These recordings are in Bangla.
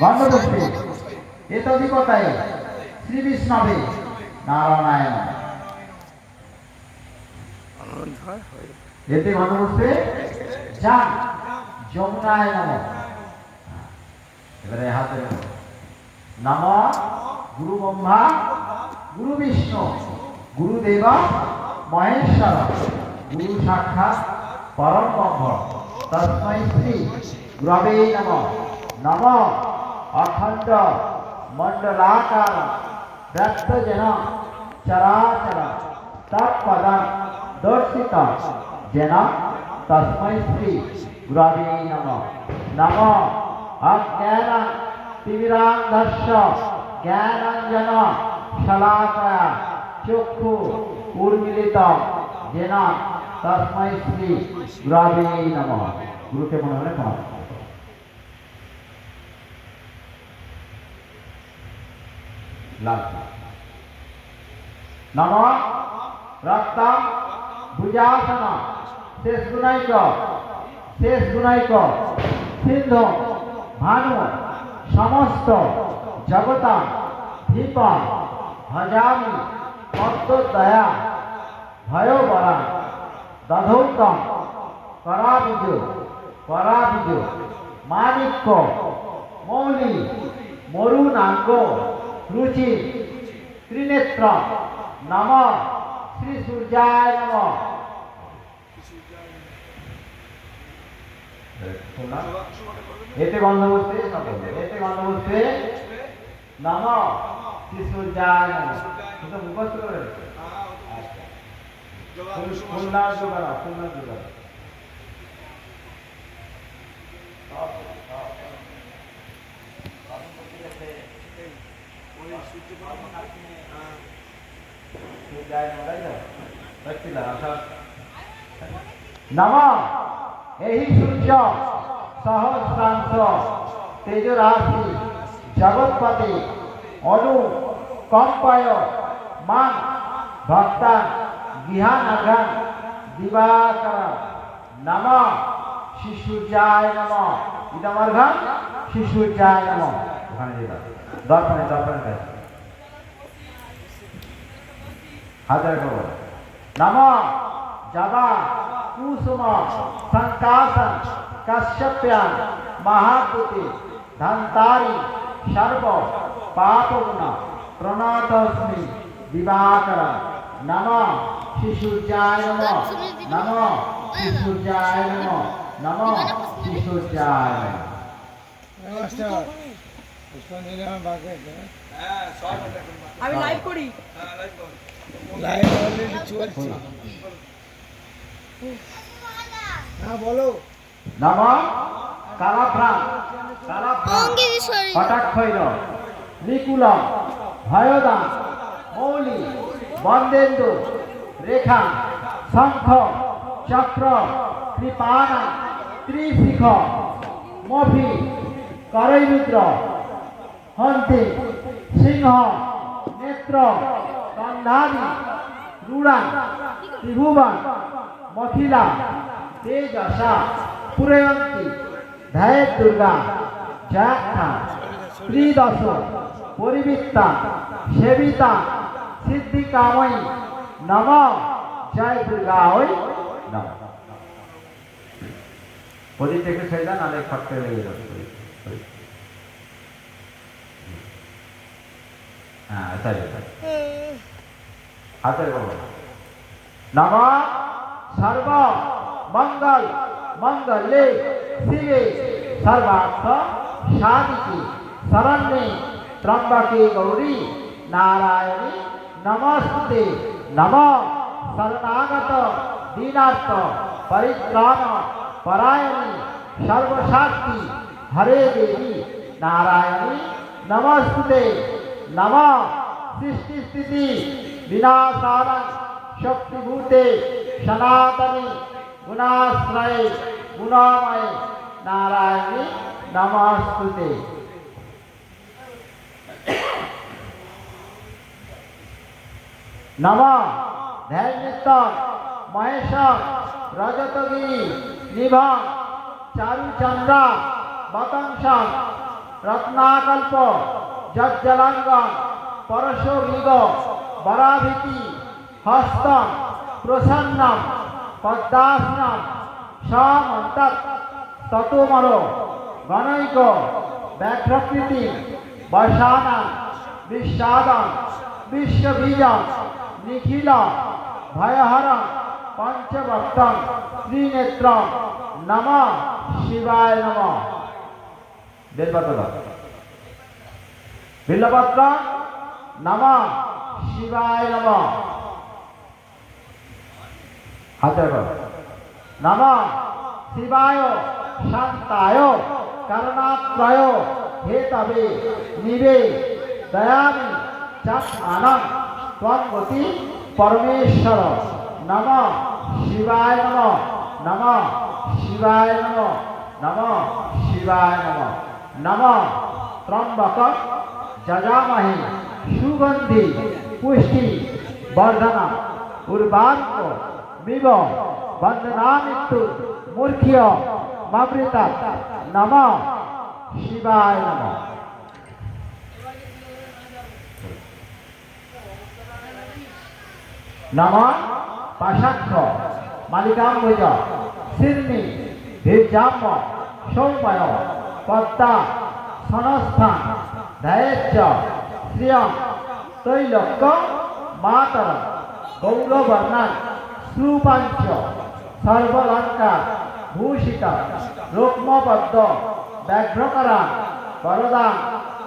গন্ধপুষ্পে এতদিকতায় শ্রী বিষ্ণবে নারায়ণ এতে গন্ধপুষ্পে যান, যমুনায় এবারে হাতে নম গুরু ব্রহ্মা, গুরু বিষ্ণু, গুরুদেব মহেশ্বর, গুরু সাক্ষাৎ পরম ব্রহ্ম। তস্মৈ শ্রী গুরবে নম। নম অখণ্ড মণ্ডলাকার ব্যক্তজন চরাচর তৎপদ দর্শিত যেন তস্মৈ শ্রী গুরবে নম নম অজ্ঞান তিমিরান্ধস্য জ্ঞানাঞ্জন শলাকয়া চক্ষু উর্মিলিত যেন তস্মৈ শ্রী গুরবে নম গুরুকে মনে মনে প্রণাম লাভ নম রক্তম ভুজাসন শেষ গুণাইক শেষ গুণাইক সিন্ধু, ভানু, সমস্ত, জগতা দীপ ভজামি দয়া ভয়বরা দধৌতম করাবীজ করাবীজ মাণিক্য মৌলি, মরুনাঙ্গ রুচি ত্রিনেত্র নম শ্রী সূর্যায় নম এতে গন্ধ বসতে এতে গন্ধ বসতে নম শ্রী সূর্যায় নম মুখস্থ করে নম এই সূর্য সহস্রাংশ তেজরাশি জগৎপতি অনু কম্পায় মান ভক্তান গৃহানাঘান দিবাকর নম শিশুজায় নম ইদমর্ঘ শিশুজায় নম ওখানে দর্পণে দর্পণে হাজার খবর নম জবা কুসুম সংকাশন কশ্যপ্যান মহাপুতি ধন্তারি সর্ব পাপগুণ প্রণতস্মি দিবাকর নম শিশুর্যায় নম নম শিশুর্যায় নম নম শিশুর্যায়। পুষ্পাঞ্জলি আমার বাকি আছে লাইভ করি। লাইভ অলরেডি চলছে। হ্যাঁ বলো। নম ভয়দান মৌলি বন্দেন্দু রেখা শঙ্খ চক্র কৃপানা ত্রিশিখ মফি করৈরুদ্র হন্তি সিংহ নেত্র গন্ধানি রুড়া ত্রিভুবন মথিলা তেজসা পুরয়ন্তী ধ্যায় দুর্গা যাক্ষা ত্রিদশ পরিবৃত্তা সেবিতা সিদ্ধিকাময়ী নম জয় দুর্গা ওই নম। একটু ছেড়ে দেন নাহলে ফট লেগে যাবে। হ্যাঁ তাই তাই। হাতের বলো নম সর্ব, মঙ্গল, মঙ্গলে শিবে সর্বার্থ সাধিকে শরণ্যে ত্রম্বকে গৌরী, নারায়ণী নমস্তে নম, শরণাগত, দীনার্থ, পরিত্রাণ, পরায়ণী সর্বশাক্তি হরে দেবী, নারায়ণী নমস্তে নম সৃষ্টি স্থিতি বিনাশান শক্তিভূতে সনাতনী গুণাশ্রয়ে গুণাময়ে নারায়ণী নমস্তুতে। নম ধ্যানিত মহেশ রজতগিরি নিভ চারুচন্দ্র বতংশ রত্নাকল্প যজ্জলাঙ্গম পরশমৃগ বরাভীতি, হস্তম, প্রসন্নম, পদ্মাসনম সমন্তত ততমর গণৈক ব্যাঘ্রকৃতি বর্ষানাম বিস্বাদম বিশ্ববীজম নিখিল ভয়হরম পঞ্চভক্তম ত্রিনেত্রম, নম, শিবায় নম। বেলপত্র বিল্লপত্র নম। শিবায় নম। হাতে নম। শিবায় শান্তায় করণাত্রয় হেতবে নিবে দয়ামি চাত্মানম ত্বঙ্গতি পরমেশ্বর। নম। শিবায় নম। নম। শিবায় নম। নম। শিবায় নম। নম। ত্রম্বক যজামহে সুগন্ধি পুষ্টি বর্ধনা উর্বাঙ্ক মিব বন্দনামিত্যু মূর্খ্য, মাবৃত, নম, শিবায় নম। নম, পাশাক্ষ মালিকাম্বজ শির্ণি ভীর্জাম্য সৌময় পদ্মা, সনস্থান ধায়েচ্চ শ্রিয়ম তৈলক্য মাতর গৌরবর্ণান শ্রুপাঞ্চ সর্বলঙ্কা, ভূষিতা রুক্মপদ্ম ব্যাঘ্রকরা বরদান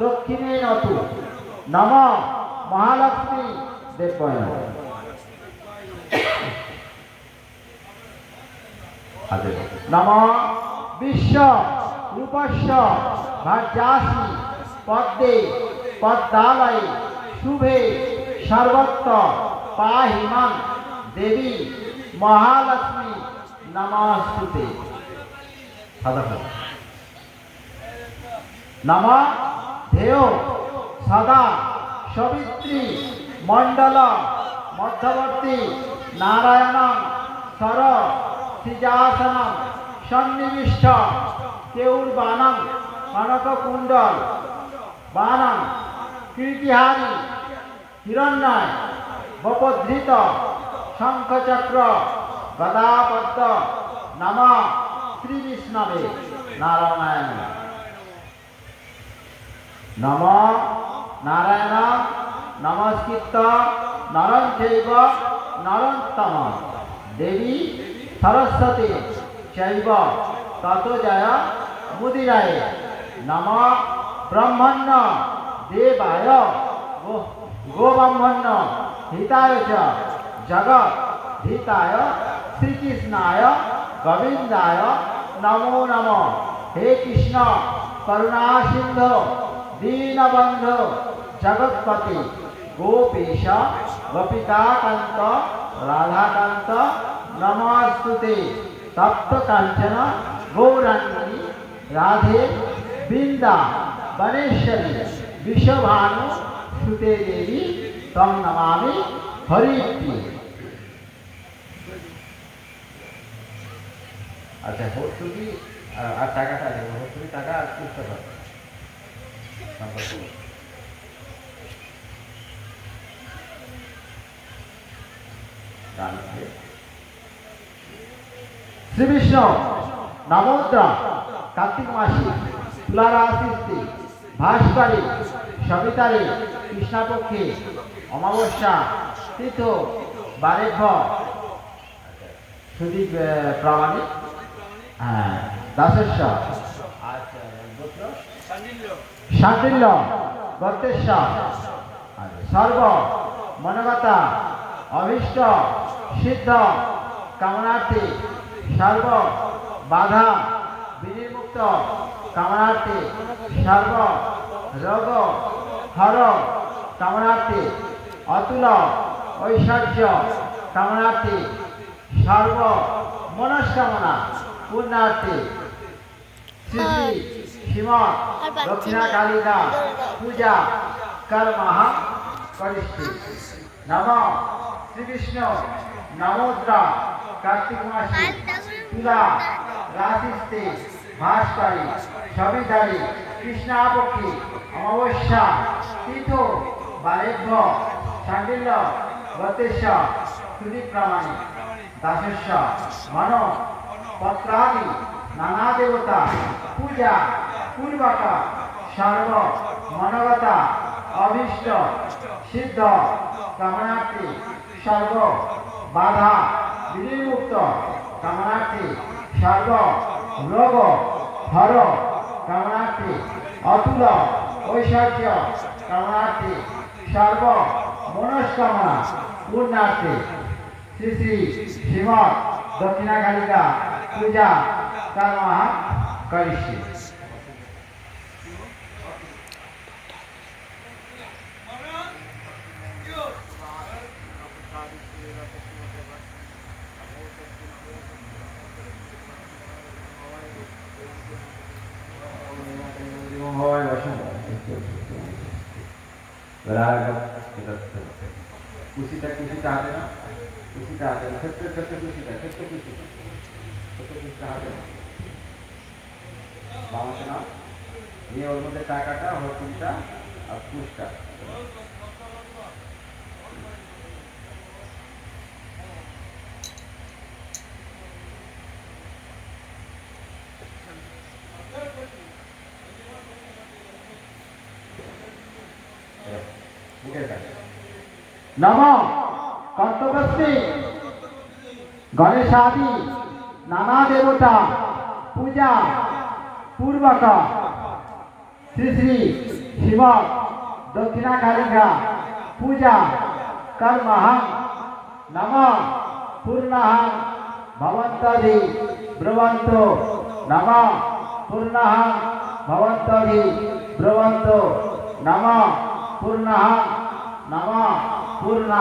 দক্ষিণে নতু নম, মহালক্ষ্মী দেবয় নম, বিশ্ব, রূপস্য, ভার্যাসি, পদ্মে, পদ্মালয়ে শুভে সর্বত্র পাহিমাং দেবী মহালক্ষ্মী নমস্তুতে। নম ধেয় সদা সবিত্রী মণ্ডল মধ্যবর্তী নারায়ণ সর সিজাসনম সন্নিবিষ্ট কেউরবাণম কনককুণ্ডল বাণম কীর্তিহারী হিরণ্যয় বপধৃত শঙ্খচক্র, গদাপদ্ম, নম শ্রী বিষ্ণবে নারায়ণ নম, নারায়ণ, নমস্কৃত নরং চৈব নরন্তম দেবী, সরস্বতী, চৈব তত জয় মুদিরায়। নম, ব্রহ্মণ্য দেবায় গো- গোব্রহ্মণ্য হিতায় চ জগৎ হিতায় শ্রীকৃষ্ণায় গোবিন্দায় নমো নম হে কৃষ্ণ করুণা সিন্ধু দীনবন্ধু জগৎপতি গোপীশ গোপিকাকান্ত রাধাকান্ত নমস্তুতে তপ্ত কাঞ্চন গৌরাঙ্গী রাধে বৃন্দা বনেশ্বরী বিশ্বভানু সুতে দেবী তং নমামি হরিপ্রিয় আচ্ছা ভর্তুকি আর- টাকাটা ভর্তুকি টাকা আর পুস্তক আছে সংকল্প করুন। গান আছে। শ্রী বিষ্ণু নবদ্রা কার্তিক মাসি তুলারাশিস্তি ভাস্করী সবিতারী কৃষ্ণপক্ষে অমাবস্যা তীর্থ বারেভ্য সুদীপ আহ, প্রামাণিক। হ্যাঁ দাসেশ্ব গোত্র শান্তিল্য গর্তেশ্বর সর্ব মনগতা অভীষ্ট সিদ্ধ কামনার্থী সর্ব বাধা বিনির্মুক্ত কামনার্থী সর্ব রোগ হর কামনার্থী অতুল ঐশ্বর্য কামনার্থী সর্ব মনস্কামনা পূর্ণার্থী শ্রী শ্রীমৎ দক্ষিণা কালিকা পূজা কর্মহ করিষ্যে নম শ্রীকৃষ্ণ, নমোদ্রা কার্তিক মাসে তুলা রাশিস্তে ভাস্করী সবিধারী কৃষ্ণাপক্ষী অমাবস্যা তীর্থ বারেভ্য শান্ডিল্য গতেশ সুদীপ প্রামাণিক দাসস্য, মন পত্রাদি নানা দেবতা, পূজা, পূর্বক, সর্ব, মনগতা, অভীষ্ট, সিদ্ধ, কামনার্থী, সর্ব, বাধা বিনির্মুক্ত কামনার্থী, সর্ব রোগ হর, কামনার্থী, অতুল ঐশ্বর্য কামনার্থী সর্ব মনস্কামনা পূর্ণার্থী। শ্রী শ্রী শ্রীমৎ দক্ষিণাকালিকা পূজা কামনা করিষ্যে। राग उसी तक उसी चाह देना उसी चाह देना सत्य फिर फिर उसी सत्य फिर फिर उसी तक। फिर चाह देना भावना ये और मध्ये टाकाटा और कुछ का নম কর্তব্যশ্রী গণেশাদি, নানা দেবতা, পূজা, পূর্বক। শ্রী শ্রী শিব দক্ষিণা কালিকা পূজা, কর্মহং। নম পূর্ণঃ ভবন্তদি, ব্রবন্ত। নম পূর্ণঃ ভবন্তদি, ব্রবন্ত। নম পূর্ণঃ নম পূর্ণঃ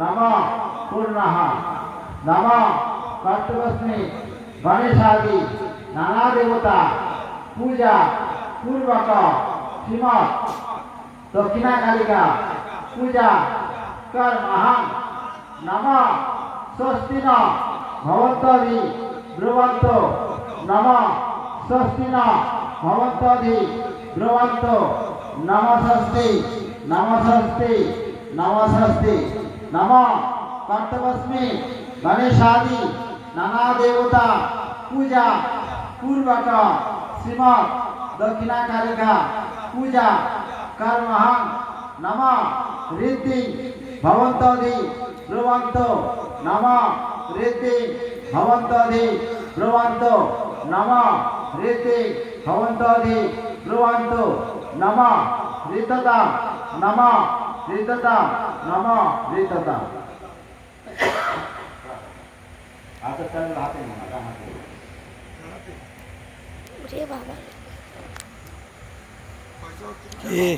নম পূর্ণঃ নম কর্তব্যস্মি গণেশাদি নানা দেবতা পূজা পূর্বক শ্রীমৎ দক্ষিণা কালিকা পূজা কর্মহং নম স্বস্তি ন ভবন্তদি ব্রুবন্ত নম স্বস্তি ন ভবন্তদি ব্রুবন্ত নম স্বস্তি স্বস্তি নম কর্তব্যস্মি গণেশাদি নানা দেবতা, পূজা, পূর্বক, শ্রীমৎ দক্ষিণা কালিকা পূজা কর্মহং নম ঋদ্ধি ভবন্তদি ব্রুবন্ত নম ঋদ্ধি ভবন্তদি ব্রুবন্ত নম ঋদ্ধি ভবন্তদি ব্রুবন্ত নম ঋততা নম वितता नम वितता आता चल राहते ना अरे बाबा ए